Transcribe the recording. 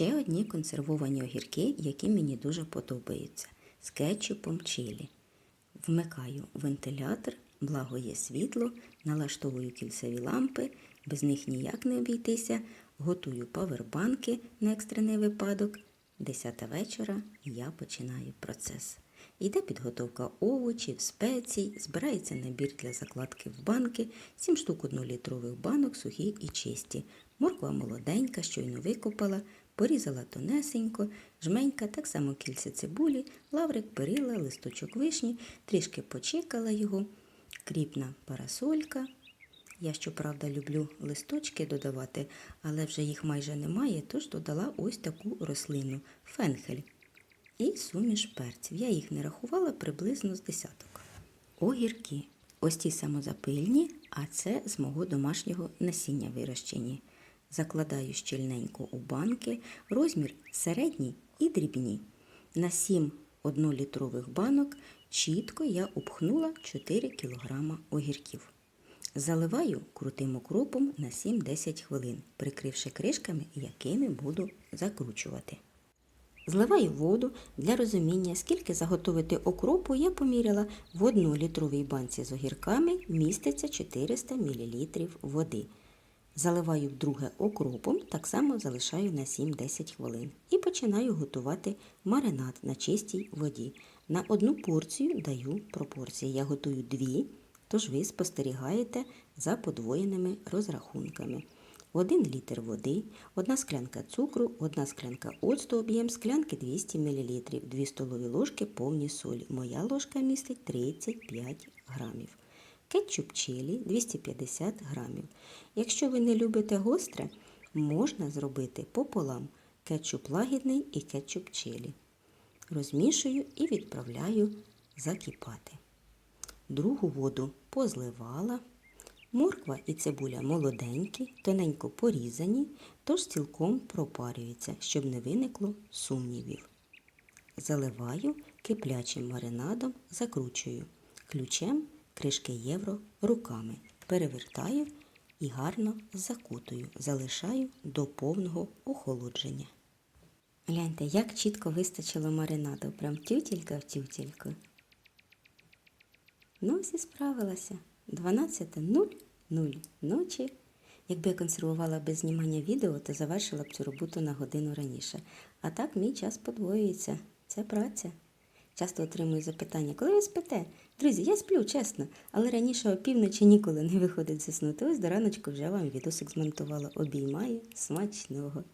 Ще одні консервовані огірки, які мені дуже подобаються з кетчупом чилі. Вмикаю вентилятор, благо є світло, налаштовую кільцеві лампи, без них ніяк не обійтися, готую павербанки на екстрений випадок. Десята вечора я починаю процес. Йде підготовка овочів, спецій, збирається набір для закладки в банки, 7 штук однолітрових банок, сухі і чисті. Морква молоденька, щойно викопала, порізала тонесенько, жменька, так само кільця цибулі, лаврик, перила, листочок вишні, трішки почекала його, кріпна парасолька. Я, щоправда, люблю листочки додавати, але вже їх майже немає, тож додала ось таку рослину фенхель і суміш перців. Я їх не рахувала приблизно з десяток. Огірки. Ось ті самозапильні, а це з мого домашнього насіння вирощені. Закладаю щільненько у банки, розмір середній і дрібні. На 7 однолітрових банок чітко я обхнула 4 кг огірків. Заливаю крутим окропом на 7-10 хвилин, прикривши кришками, якими буду закручувати. Зливаю воду для розуміння, скільки заготовити окропу, я поміряла в 1 літровій банці з огірками міститься 400 мл води. Заливаю вдруге окропом, так само залишаю на 7-10 хвилин. І починаю готувати маринад на чистій воді. На одну порцію даю пропорції. Я готую дві, тож ви спостерігаєте за подвоєними розрахунками. 1 літр води, 1 склянка цукру, 1 склянка оцту об'єм склянки 200 мл, 2 столові ложки повні солі. Моя ложка містить 35 грамів. Кетчуп чилі 250 грамів. Якщо ви не любите гостре, можна зробити пополам кетчуп лагідний і кетчуп чилі. Розмішую і відправляю закипати. Другу воду позливала. Морква і цибуля молоденькі, тоненько порізані, тож цілком пропарюються, щоб не виникло сумнівів. Заливаю киплячим маринадом, закручую ключем кришки євро руками, перевертаю і гарно закутую, залишаю до повного охолодження. Гляньте, як чітко вистачило маринаду, прям тютілька в тютільку. Ну, ось і справилася. 12.00 ночі. Якби я консервувала без знімання відео, то завершила б цю роботу на годину раніше. А так мій час подвоюється. Це праця. Часто отримую запитання, коли ви спите? Друзі, я сплю, чесно, але раніше опівночі ніколи не виходить заснути. Ось до раночку вже вам відосик змонтувала. Обіймаю смачного.